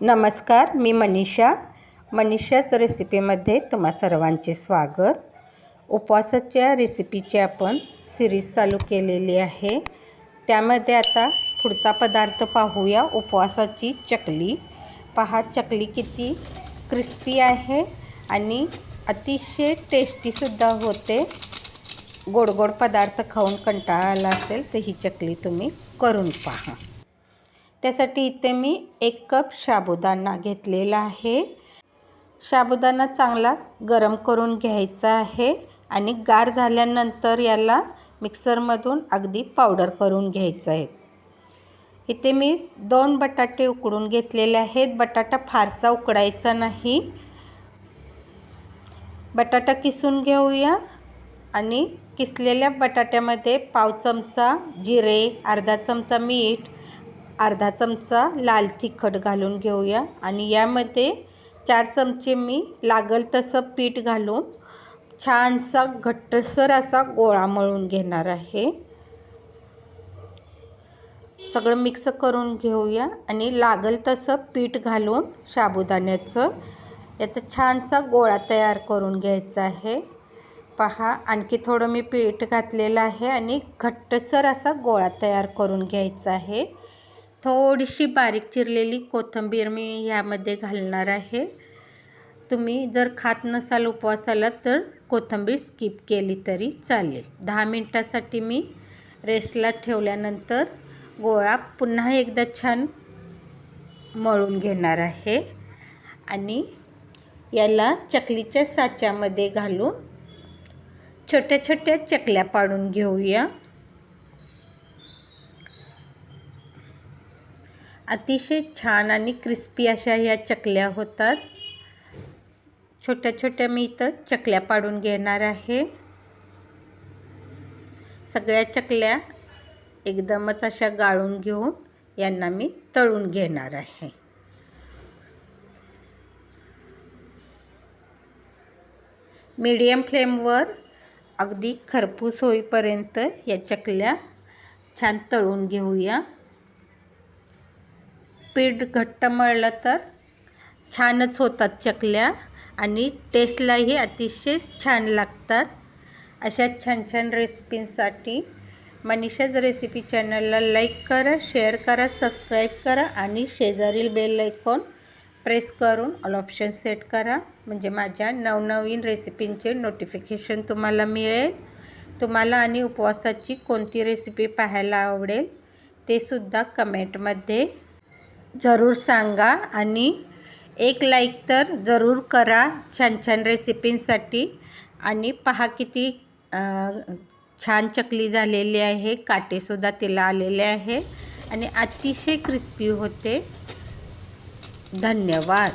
नमस्कार मी मनीषा. मनीषाच रेसिपीमध्ये तुम्हा सर्वांचे स्वागत. उपवासाच्या रेसिपीची आपण सिरीज चालू केलेली आहे. त्यामध्ये आता पुढचा पदार्थ पाहूया उपवासाची चकली. पहा चकली किती क्रिस्पी आहे आणि अतिशय टेस्टीसुद्धा होते. गोड गोड पदार्थ खाऊन कंटाळा आला असेल तर ही चकली तुम्ही करून पहा. त्यासाठी इथे मी एक कप साबुदाणा घेतलेला आहे. साबुदाणा चांगला गरम करून घ्यायचा आहे आणि गार झाल्यानंतर याला मिक्सरमधून अगदी पावडर करून घ्यायचं आहे. इथे मी दोन बटाटे उकडून घेतलेले आहेत. बटाटा फारसा उकडायचा नाही. बटाटा किसून घेऊया आणि किसलेल्या बटाट्यामध्ये पाव चमचा जिरे अर्धा चमचा मीठ अर्धा चमचा लाल तिखट घालून घेऊया. आणि यामध्ये चार चमचे मी लागल तसं पीठ घालून छानसा घट्टसर असा गोळा मळून घेणार आहे. सगळं मिक्स करून घेऊया आणि लागल तसं पीठ घालून साबुदाण्याचं याचा छानसा गोळा तयार करून घ्यायचा आहे. पहा आणखी थोडं मी पीठ घातलेलं आहे आणि घट्टसर असा गोळा तयार करून घ्यायचा आहे. थोडीशी बारीक चिरलेली कोथिंबीर मी ह्यामध्ये घालणार आहे. तुम्ही जर खात नसाल उपवासाला तर कोथिंबीर स्किप केली तरी चालेल. दहा मिनटासाठी मी रेस्टला ठेवल्यानंतर गोळा पुन्हा एकदा छान मळून घेणार आहे. आणि याला चकलीच्या साच्यामध्ये घालून छोट्या छोट्या चकल्या पाडून घेऊया. अतिशय छान आणि क्रिस्पी अशा ह्या चकल्या होतात. छोट्या छोट्या मी इथं चकल्या पाडून घेणार आहे. सगळ्या चकल्या एकदमच अशा गाळून घेऊन यांना मी तळून घेणार आहे. मीडियम फ्लेमवर अगदी खरपूस होईपर्यंत या चकल्या छान तळून घेऊया. पीठ घट्ट मळलं तर छानच होतात चकल्या आणि टेस्टलाही अतिशय छान लागतात. अशा छान छान रेसिपींसाठी मनीषाज रेसिपी चॅनलला लाईक करा शेअर करा सबस्क्राईब करा आणि शेजारील बेल ऐकून प्रेस करून ऑल ऑप्शन सेट करा. म्हणजे माझ्या नवनवीन रेसिपींचे नोटिफिकेशन तुम्हाला मिळेल. तुम्हाला आणि उपवासाची कोणती रेसिपी पाहायला आवडेल ते सुद्धा कमेंटमध्ये जरूर सांगा आणि एक लाईक तर जरूर करा छान छान रेसिपींसाठी आणि पहा किती छान चकली झालेली आहे काटेसुद्धा तिला आलेले आहे. आणि अतिशय क्रिस्पी होते. धन्यवाद.